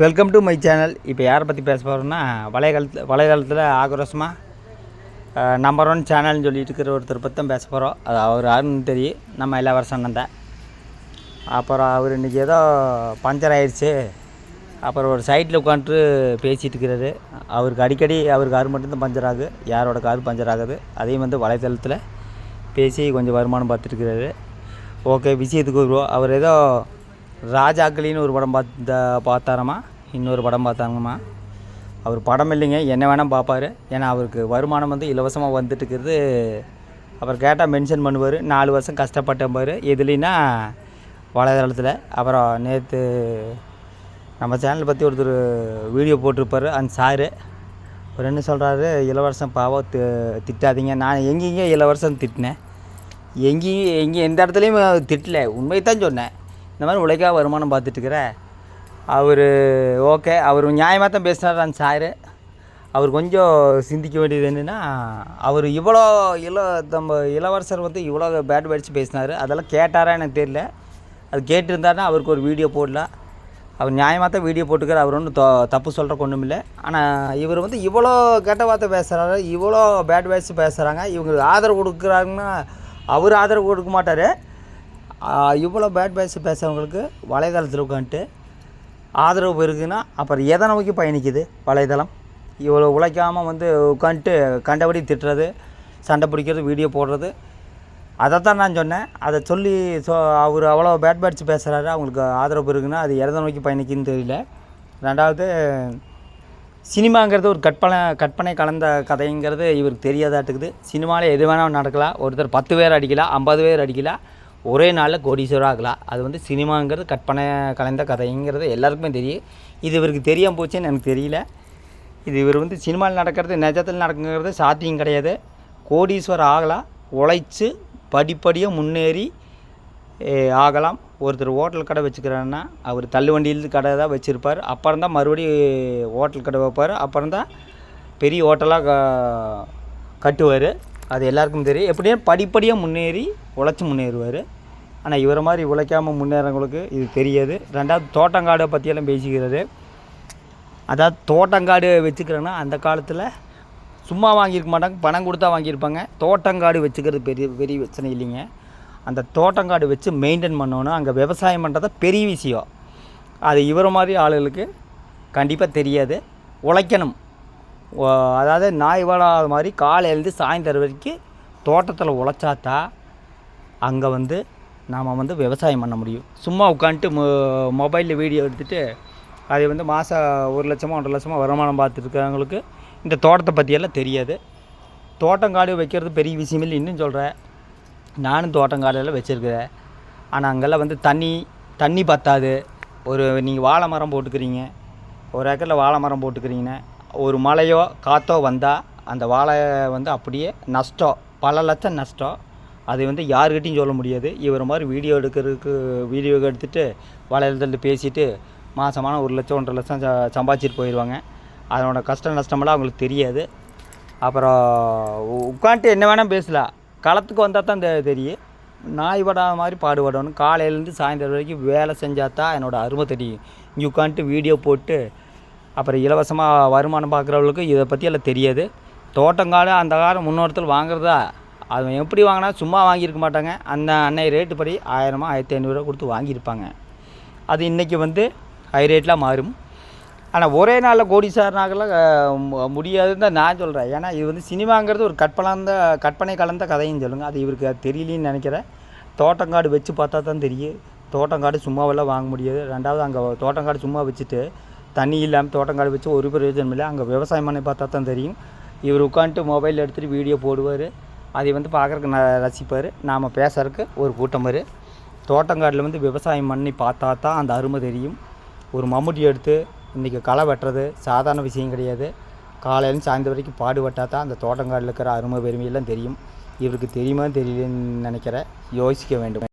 Welcome to my channel இப்போ யாரை பற்றி பேச போகிறோம்னா வலைகாலத்தில் வலைகாலத்தில் ஆக்ரோஷமாக நம்பர் ஒன் சேனல்னு சொல்லிட்டு இருக்கிற ஒருத்தர் பற்றி தான் பேச போகிறோம் அது அவர் யாருன்னு தெரியும். நம்ம எல்லா வருஷம் தான். அப்புறம் அவர் இன்றைக்கி ஏதோ பஞ்சர் ஆயிடுச்சு. அப்புறம் ஒரு சைட்டில் உட்காந்துட்டு பேசிகிட்டு இருக்கிறாரு. அவருக்கு அடிக்கடி அவர் கார் மட்டும்தான் பஞ்சர் ஆகுது. யாரோட கார் பஞ்சர் ஆகுது. அதையும் வந்து வலைத்தளத்தில் பேசி கொஞ்சம் வருமானம் பார்த்துருக்கிறாரு ஓகே விஷயத்துக்கு வருவோம். அவர் ஏதோ ராஜாக்களின்னு ஒரு படம் பார்த்த பார்த்தாரம்மா. இன்னொரு படம் பார்த்தாங்கம்மா. அவர் படம் இல்லைங்க. என்ன வேணால் பார்ப்பாரு. ஏன்னா அவருக்கு வருமானம் வந்து இலவசமாக வந்துட்டு இருக்கிறது அவர் கேட்டால் மென்ஷன் பண்ணுவார். நாலு வருஷம் கஷ்டப்பட்டம்பார் எதுலைன்னா வலைதளத்தில். அப்புறம் நேற்று நம்ம சேனலை பற்றி ஒருத்தர் வீடியோ போட்டிருப்பாரு. அந்த சாரு. அவர் என்ன சொல்கிறாரு இளவரசன் பாவம் தி திட்டாதீங்க. நான் எங்கெங்கே இளவரசன் திட்டினேன். எங்கேயும் எங்கே எந்த இடத்துலையும் திட்டல. உண்மையை தான் சொன்னேன். இந்த மாதிரி உழைக்கா வருமானம் பார்த்துட்டுருக்குற? அவர் ஓகே. அவர் நியாயமாக தான் பேசினார் அந்த சாரு அவர் கொஞ்சம் சிந்திக்க வேண்டியது என்னென்னா அவர் இவ்வளோ இள நம்ம இளவரசர் வந்து இவ்வளோ பேட் படித்து பேசினார். அதெல்லாம் கேட்டாரா எனக்கு தெரியல. அது கேட்டிருந்தாருன்னா அவருக்கு ஒரு வீடியோ போடலாம். அவர் நியாயமாக தான் வீடியோ போட்டுக்கார் அவர் ஒன்றும் தப்பு சொல்கிற ஒன்றும் இல்லை. ஆனால் இவர் வந்து இவ்வளோ கெட்ட வார்த்தை பேசுகிறாரு இவ்வளோ பேட் வேர்ட்ஸ் பேசுகிறாங்க இவங்களுக்கு ஆதரவு கொடுக்குறாங்கன்னா அவர் ஆதரவு கொடுக்க மாட்டார். இவ்வளோ பேட் பேட்ஸ் பேசுகிறவங்களுக்கு வலைதளத்தில் உட்காந்துட்டு ஆதரவு இருக்குதுன்னா அப்புறம் எதை நோக்கி பயணிக்குது வலைதளம்? இவ்வளோ உழைக்காமல் வந்து உட்காந்துட்டு கண்டபடி திட்டுறது சண்டை பிடிக்கிறது வீடியோ போடுறது. அதைத்தான் நான் சொன்னேன். அதை சொல்லி சொ அவர் அவ்வளோ பேட் பேட்ஸ் பேசுகிறாரு அவங்களுக்கு ஆதரவு இருக்குன்னா அது எதை நோக்கி பயணிக்குன்னு தெரியல. ரெண்டாவது சினிமாங்கிறது ஒரு கற்பனை கற்பனை கலந்த கதைங்கிறது இவருக்கு தெரியாதாட்டுக்குது. சினிமாவில் எது வேணாலும் நடக்கலாம். ஒருத்தர் பத்து பேர் அடிக்கலாம் ஐம்பது பேர் அடிக்கலாம். ஒரே நாளில் கோடீஸ்வரர் ஆகலாம் அது வந்து சினிமாங்கிறது கற்பனை கலந்த கதைங்கிறது எல்லாருக்குமே தெரியும். இது இவருக்கு தெரியாமல் போச்சுன்னு எனக்கு தெரியல. இது இவர் வந்து சினிமாவில் நடக்கிறது நிஜத்தில் நடக்குங்கிறது சாத்தியம் கிடையாது. கோடீஸ்வரர் ஆகலாம். உழைச்சி படிப்படியாக முன்னேறி ஆகலாம். ஒருத்தர் ஹோட்டல் கடை வச்சுக்கிறாருன்னா அவர் தள்ளுவண்டியில் கடை தான் வச்சுருப்பார். அப்புறம் தான் மறுபடியும் ஹோட்டல் கடை வைப்பார். அப்புறம் தான் பெரிய ஹோட்டலாக கட்டுவார். அது எல்லாருக்கும் தெரியும். எப்படியும் படிப்படியாக முன்னேறி உழைச்சி முன்னேறுவார். ஆனால் இவரை மாதிரி உழைக்காமல் முன்னேறவங்களுக்கு இது தெரியாது. ரெண்டாவது தோட்டங்காடை பற்றியெல்லாம் பேசிக்கிறது. அதாவது தோட்டங்காடு வச்சுக்கிறேன்னா அந்த காலத்தில் சும்மா வாங்கியிருக்க மாட்டாங்க பணம் கொடுத்தா வாங்கியிருப்பாங்க. தோட்டங்காடு வச்சுக்கிறது பெரிய பெரிய பிரச்சனை இல்லைங்க. அந்த தோட்டங்காடு வச்சு மெயின்டைன் பண்ணணும். அங்கே விவசாயம் பண்ணுறது பெரிய விஷயம். அது இவரை மாதிரி ஆளுகளுக்கு கண்டிப்பாக தெரியாது. உழைக்கணும். அதாவது நாய் வாழாத மாதிரி காலையிலேருந்து சாயந்தரம் வரைக்கும் தோட்டத்தில் உழைச்சாத்தா அங்கே வந்து நாம் வந்து விவசாயம் பண்ண முடியும். சும்மா உட்காந்துட்டு மொ மொபைலில் வீடியோ எடுத்துகிட்டு அதை வந்து மாதம் ஒரு லட்சமோ ஒன்றரை லட்சமோ வருமானம் பார்த்துருக்கிறவங்களுக்கு இந்த தோட்டத்தை பற்றியெல்லாம் தெரியாது. தோட்டங்காடு வைக்கிறது பெரிய விஷயம் இல்லை. இன்னும் சொல்கிறேன் நானும் தோட்டங்காடெல்லாம் வச்சுருக்கிறேன். ஆனால் அங்கெல்லாம் வந்து தண்ணி தண்ணி பத்தாது. ஒரு நீங்கள் வாழை மரம் போட்டுக்கிறீங்க. ஒரு ஏக்கரில் வாழை மரம் போட்டுக்கிறீங்கன்னா ஒரு மழையோ காற்றோ வந்தால் அந்த வாழை வந்து அப்படியே நஷ்டம் பல லட்சம் நஷ்டம் அதை வந்து யாருக்கிட்டையும் சொல்ல முடியாது. இவர் மாதிரி வீடியோ எடுக்கிறதுக்கு வீடியோ எடுத்துகிட்டு வலையில் பேசிவிட்டு மாதமான ஒரு லட்சம் ஒன்றரை லட்சம் சம்பாதிச்சிட்டு போயிடுவாங்க அதனோட கஷ்ட நஷ்டமெல்லாம் அவங்களுக்கு தெரியாது. அப்புறம் உட்காந்துட்டு என்ன வேணால் பேசலாம் களத்துக்கு வந்தால் தான் தெரியும். நாய் படாத மாதிரி பாடுபடணும். காலையிலேருந்து சாயந்தரம் வரைக்கும் வேலை செஞ்சால் தான் என்னோடய அருமை தெரியும். இங்கே உட்காந்துட்டு வீடியோ போட்டு அப்புறம் இலவசமாக வருமானம் பார்க்குறவங்களுக்கு இதை பற்றியெல்லாம் தெரியாது. தோட்டங்காடு அந்த காலம் முன்னோரத்தில் வாங்குறதா? அது எப்படி வாங்கினா சும்மா வாங்கியிருக்க மாட்டாங்க. அந்த அன்னை ரேட்டு படி ஆயிரமா ஆயிரத்தி ஐநூறுரூவா கொடுத்து வாங்கியிருப்பாங்க. அது இன்றைக்கி வந்து ஹை ரேட்லாம் மாறும். ஆனால் ஒரே நாளில் கோடீஸ்வரனாகலாம் முடியாதுன்னு தான் நான் சொல்கிறேன் ஏன்னா இது வந்து சினிமாங்கிறது ஒரு கற்பனாந்த கற்பனை கலந்த கதைன்னு சொல்லுங்கள் அது இவருக்கு அது தெரியலன்னு நினைக்கிறேன். தோட்டங்காடு வச்சு பார்த்தா தான் தெரியும். தோட்டங்காடு சும்மாவெல்லாம் வாங்க முடியாது. ரெண்டாவது அங்கே தோட்டங்காடு சும்மா வச்சுட்டு தண்ணி இல்லாமல் தோட்டங்காடு வச்சு ஒரு பிரயோஜனம் இல்லை. அங்கே விவசாயம் பண்ணி பார்த்தா தான் தெரியும். இவர் உட்காந்துட்டு மொபைல் எடுத்துகிட்டு வீடியோ போடுவார். அதை வந்து பார்க்குறக்கு ந ரசிப்பார். நாம் பேசுறதுக்கு ஒரு கூட்டம் வரும் தோட்டங்காட்டில் வந்து விவசாயம் பண்ணி பார்த்தா தான் அந்த அருமை தெரியும். ஒரு மம்முட்டி எடுத்து இன்றைக்கி களை வெட்டுறது சாதாரண விஷயம் கிடையாது. காலையிலும் சாயந்தரம் வரைக்கும் பாடுபட்டால் தான் அந்த தோட்டங்காட்டில் இருக்கிற அருமை பெருமையெல்லாம் தெரியும். இவருக்கு தெரியுமா தெரியலன்னு நினைக்கிறேன். யோசிக்க வேண்டும்.